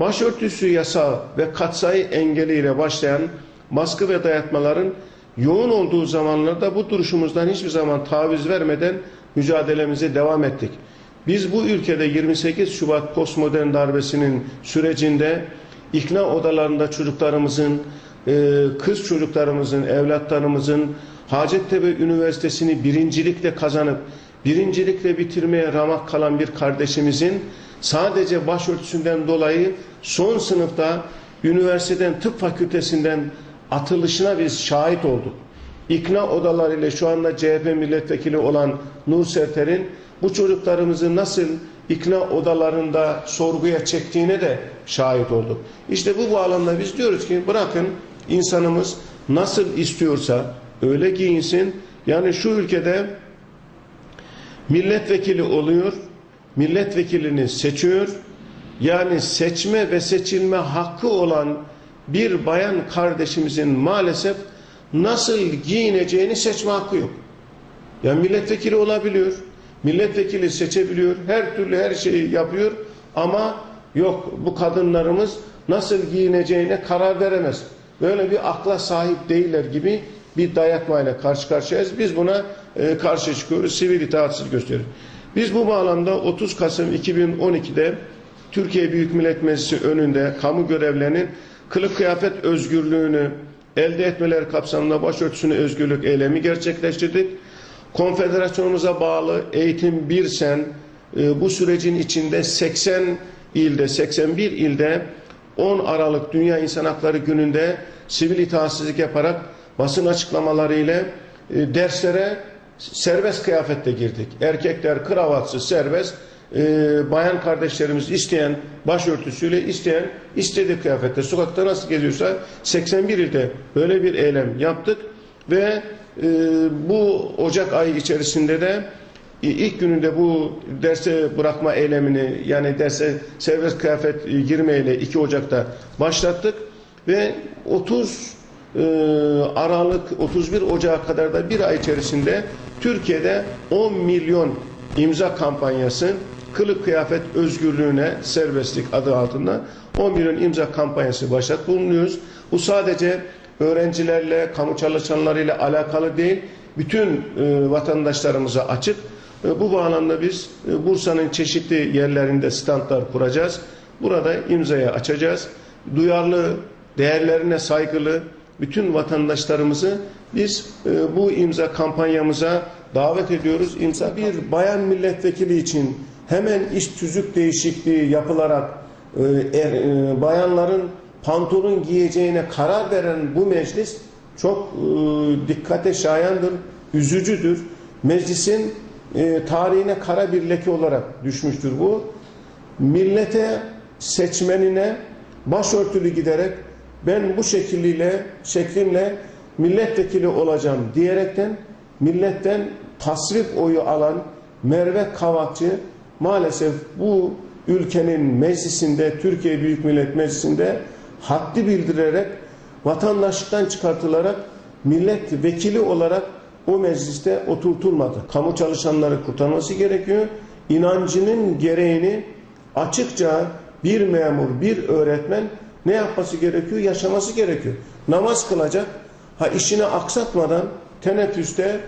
Başörtüsü yasağı ve katsayı engeliyle başlayan baskı ve dayatmaların yoğun olduğu zamanlarda bu duruşumuzdan hiçbir zaman taviz vermeden mücadelemize devam ettik. Biz bu ülkede 28 Şubat postmodern darbesinin sürecinde ikna odalarında çocuklarımızın, e, kız çocuklarımızın, evlatlarımızın Hacettepe Üniversitesi'ni birincilikle kazanıp birincilikle bitirmeye ramak kalan bir kardeşimizin sadece başörtüsünden dolayı son sınıfta üniversiteden tıp fakültesinden atılışına biz şahit olduk. İkna odalarıyla şu anda CHP milletvekili olan Nur Serter'in bu çocuklarımızı nasıl ikna odalarında sorguya çektiğine de şahit olduk. İşte bu bağlamda biz diyoruz ki bırakın insanımız nasıl istiyorsa öyle giyinsin. Yani şu ülkede milletvekili oluyor, milletvekilini seçiyor. Yani seçme ve seçilme hakkı olan bir bayan kardeşimizin maalesef nasıl giyineceğini seçme hakkı yok. Yani milletvekili olabiliyor, milletvekili seçebiliyor, her türlü her şeyi yapıyor ama yok bu kadınlarımız nasıl giyineceğine karar veremez. Böyle bir akla sahip değiller gibi bir dayatmayla karşı karşıyayız. Biz buna e, karşı çıkıyoruz, sivil itaatsizlik gösteriyoruz. Biz bu bağlamda 30 Kasım 2012'de Türkiye Büyük Millet Meclisi önünde kamu görevlerinin kılık kıyafet özgürlüğünü elde etmeleri kapsamında başörtüsüne özgürlük eylemi gerçekleştirdik. Konfederasyonumuza bağlı Eğitim Bir Sen e, bu sürecin içinde 80 ilde, 81 ilde 10 Aralık Dünya İnsan Hakları Günü'nde sivil itaatsizlik yaparak basın açıklamaları ile derslere serbest kıyafette girdik. Erkekler kravatsız serbest, e, bayan kardeşlerimiz isteyen başörtüsüyle isteyen istediği kıyafette sokakta nasıl geziyorsa 81 ilde böyle bir eylem yaptık. Ve e, bu Ocak ayı içerisinde de e, ilk gününde bu derse bırakma eylemini yani derse serbest kıyafet e, girmeyle 2 Ocak'ta başlattık. Ve 30 e, Aralık 31 Ocak'a kadar da bir ay içerisinde Türkiye'de 10 milyon imza kampanyası kılık kıyafet özgürlüğüne serbestlik adı altında 10 milyon imza kampanyası başlat bulunuyoruz. Bu sadece öğrencilerle, kamu çalışanlarıyla alakalı değil, bütün e, vatandaşlarımıza açık. E, bu bağlamda biz e, Bursa'nın çeşitli yerlerinde standlar kuracağız. Burada imzaya açacağız. Duyarlı, değerlerine saygılı bütün vatandaşlarımızı biz e, bu imza kampanyamıza davet ediyoruz. İmza bir bayan milletvekili için hemen iş tüzük değişikliği yapılarak e, er, e, bayanların pantolon giyeceğine karar veren bu meclis çok e, dikkate şayandır, üzücüdür. Meclisin e, tarihine kara bir leke olarak düşmüştür bu. Millete, seçmenine başörtülü giderek ben bu şekliyle, şeklimle milletvekili olacağım diyerekten milletten tasvip oyu alan Merve Kavakçı maalesef bu ülkenin meclisinde, Türkiye Büyük Millet Meclisi'nde haddi bildirerek vatandaşlıktan çıkartılarak milletvekili olarak o mecliste oturtulmadı. Kamu çalışanları kurtarması gerekiyor. İnancının gereğini açıkça bir memur, bir öğretmen ne yapması gerekiyor? Yaşaması gerekiyor. Namaz kılacak. Ha işini aksatmadan teneffüste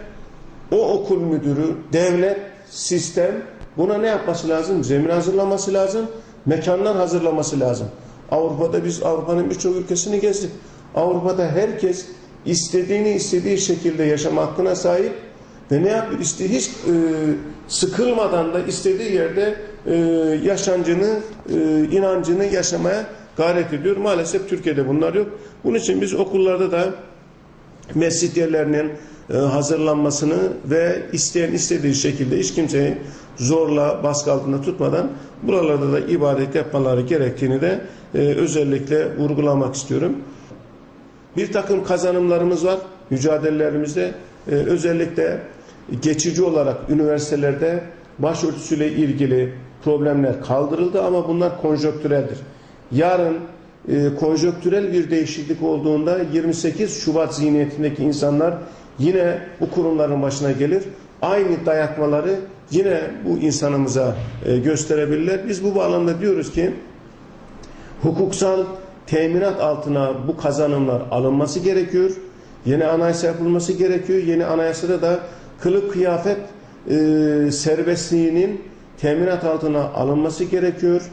o okul müdürü, devlet, sistem buna ne yapması lazım? Zemin hazırlaması lazım. Mekanlar hazırlaması lazım. Avrupa'da biz Avrupa'nın birçok ülkesini gezdik. Avrupa'da herkes istediğini istediği şekilde yaşama hakkına sahip ve ne yapıyor? İşte hiç e, sıkılmadan da istediği yerde e, yaşancını, e, inancını yaşamaya gayret ediyor. Maalesef Türkiye'de bunlar yok. Bunun için biz okullarda da mescit yerlerinin e, hazırlanmasını ve isteyen istediği şekilde hiç kimseyi zorla baskı altında tutmadan buralarda da ibadet yapmaları gerektiğini de e, özellikle vurgulamak istiyorum. Bir takım kazanımlarımız var mücadelelerimizde. E, özellikle geçici olarak üniversitelerde başörtüsüyle ilgili problemler kaldırıldı ama bunlar konjonktüreldir. Yarın e, konjonktürel bir değişiklik olduğunda 28 Şubat zihniyetindeki insanlar yine bu kurumların başına gelir. Aynı dayatmaları yine bu insanımıza e, gösterebilirler. Biz bu bağlamda diyoruz ki hukuksal teminat altına bu kazanımlar alınması gerekiyor. Yeni anayasa yapılması gerekiyor. Yeni anayasada da kılık kıyafet e, serbestliğinin teminat altına alınması gerekiyor.